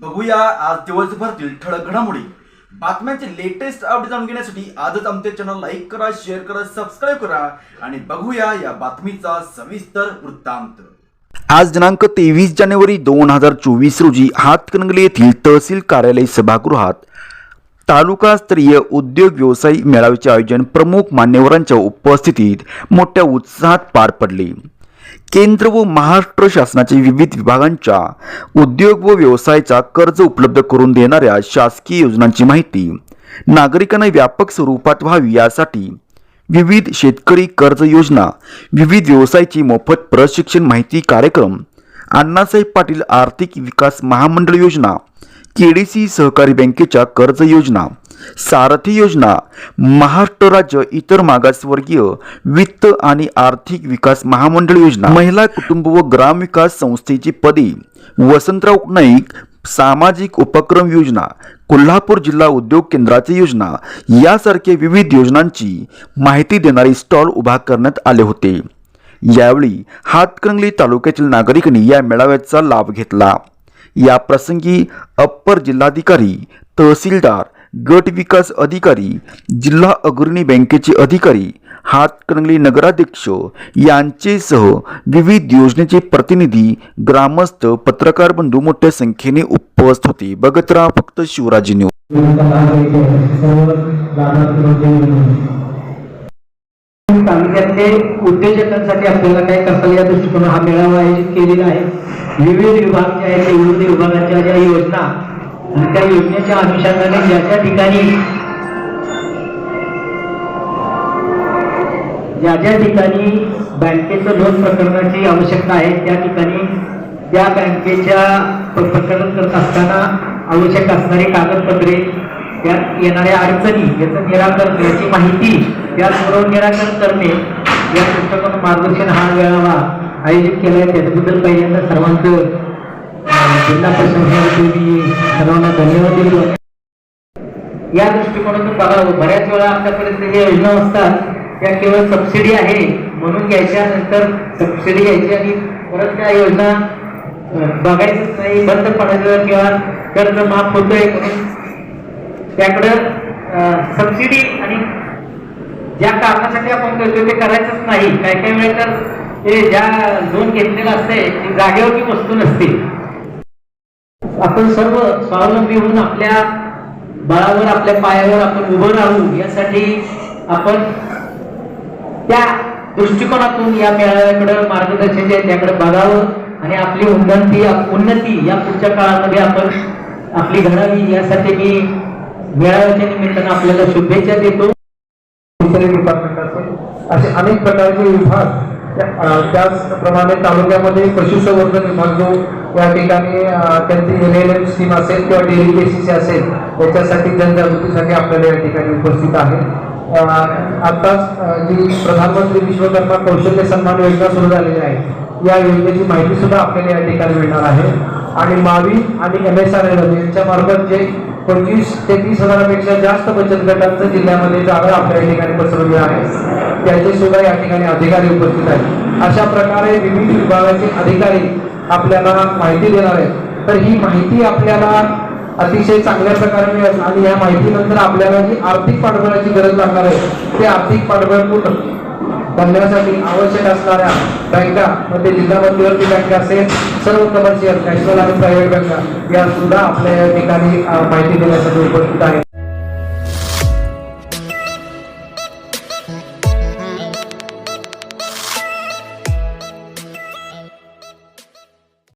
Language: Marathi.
बघूया आज दिवसभरातील ठळक घडामोडी. बातम्यांचे लेटेस्ट अपडेट जाणून घेण्यासाठी आजच आमचे चॅनल लाईक करा शेअर करा सबस्क्राईब करा आणि बघूया या बातमीचा सविस्तर वृत्तांत. आज दिनांक तेवीस जानेवारी दोन हजार चोवीस रोजी हातकणंगले येथील तहसील कार्यालय सभागृहात तालुकास्तरीय उद्योग व्यवसाय मेळाव्याचे आयोजन प्रमुख मान्यवरांच्या उपस्थितीत मोठ्या उत्साहात पार पडले. केंद्र व महाराष्ट्र शासनाच्या विविध विभागांच्या उद्योग व व्यवसायाचा कर्ज उपलब्ध करून देणाऱ्या शासकीय योजनांची माहिती नागरिकांना व्यापक स्वरूपात व्हावी यासाठी विविध शेतकरी कर्ज योजना विविध व्यवसायाची मोफत प्रशिक्षण माहिती कार्यक्रम अण्णासाहेब पाटील आर्थिक विकास महामंडळ योजना केडीसी सहकारी बँकेच्या कर्ज योजना सारथी योजना महाराष्ट्र राज्य इतर मागासवर्गीय वित्त आणि आर्थिक विकास महामंडळ योजना महिला कुटुंब व ग्रामविकास संस्थेची पदे वसंतराव नाईक सामाजिक उपक्रम योजना कोल्हापूर जिल्हा उद्योग केंद्राची योजना यासारख्या विविध योजनांची माहिती देणारे स्टॉल उभा करण्यात आले होते. यावेळी हातकणंगले तालुक्यातील नागरिकांनी या मेळाव्याचा लाभ घेतला. या प्रसंगी अप्पर जिल्हाधिकारी तहसीलदार गट विकास अधिकारी जिल्हा अग्रणी बँकेचे अधिकारी हातकणंगले नगराध्यक्ष यांचेसह विविध योजनेचे प्रतिनिधी ग्रामस्थ पत्रकार बंधू मोठ्या संख्येने उपस्थित होते. बघत राहा फक्त शिवराजी न्यूज. तालुक्यातले उद्योजकांसाठी आपल्याला काय करता येईल या दृष्टिकोन हा मेळावा आयोजित केलेला आहे. विविध विभाग जे आहेत ते विविध विभागाच्या ज्या योजना आणि त्या योजनेच्या अनुषंगाने ज्या ज्या ठिकाणी ज्या ज्या ठिकाणी बँकेचं लोन प्रकरणाची आवश्यकता आहे त्या ठिकाणी त्या बँकेच्या प्रकरण करत असताना आवश्यक असणारी कागदपत्रे त्यात येणाऱ्या अडचणी याचं निराकरण याची माहिती त्याचबरोबर निराकरण करणे या पुस्तकात मार्गदर्शन हा वेळावा आयोजित केला आहे त्याच्याबद्दल पहिल्यांदा सर्वांचं जिल्हा प्रशासनावरती सर्वांना धन्यवाद या दृष्टिकोनातून बघा बऱ्याच वेळा आमच्यापर्यंत ज्या योजना असतात त्या केवळ सबसिडी आहे म्हणून घ्यायच्या नंतर सबसिडी घ्यायची आणि परत त्या योजना बघायचंच नाही बंद पडायचं किंवा कर्ज माफ होतोय म्हणून. त्याकडं सबसिडी आणि ज्या कारणासाठी आपण करतो ते करायचंच नाही. काय काय वेळेला ते ज्या लोन घेतलेलं असते ती जागेवरची वस्तू नसते आपण सर्व स्वावलंबी होऊन आपल्या बळावर आपल्या पायावर आपण उभं राहू यासाठी आपण त्या दृष्टिकोनातून या मेळाव्याकडे मार्गदर्शन जे आहे त्याकडे बघावं आणि आपली उन्नती उन्नती या पुढच्या काळामध्ये आपण आपली घडावी यासाठी मी मेळाव्याच्या निमित्तानं आपल्याला शुभेच्छा देतो. डिपार्टमेंट असेल असे अनेक प्रकारचे विभाग त्याचप्रमाणे तालुक्यामध्ये पशुसंवर्धन विभाग जो या ठिकाणी त्यांची एल एम स्कीम असेल किंवा डेली केसीसी असेल याच्यासाठी जनजागृतीसाठी आपल्याला या ठिकाणी उपस्थित आहे. आत्ताच जी प्रधानमंत्री विश्वकर्मा कौशल्य सन्मान योजना सुरू झालेली आहे या योजनेची माहिती सुद्धा आपल्याला या ठिकाणी मिळणार आहे. आणि मावी आणि एम एस आर एल यांच्या मार्फत जे पंचवीस ते तीस हजारापेक्षा जास्त बचत गटांचं जिल्ह्यामध्ये जागा आपल्या या ठिकाणी पसरवली आहे. त्याचे सुद्धा या ठिकाणी अधिकारी उपस्थित आहेत. अशा प्रकारे विविध विभागाचे अधिकारी आपल्याला माहिती देणार आहेत. तर ही माहिती आपल्याला अतिशय चांगल्या प्रकारे मिळेल आणि या माहितीनंतर आपल्याला जी आर्थिक पाठबळाची गरज लागणार आहे ते आर्थिक पाठबळ पूर्ण करण्यासाठी आवश्यक असणाऱ्या बँका म्हणजे जिल्हा मध्यवर्ती बँक असेल सर्व कमर्शियल नॅशनल आणि प्रायव्हेट बँका या सुद्धा आपल्या या ठिकाणी माहिती देण्यासाठी उपस्थित आहेत.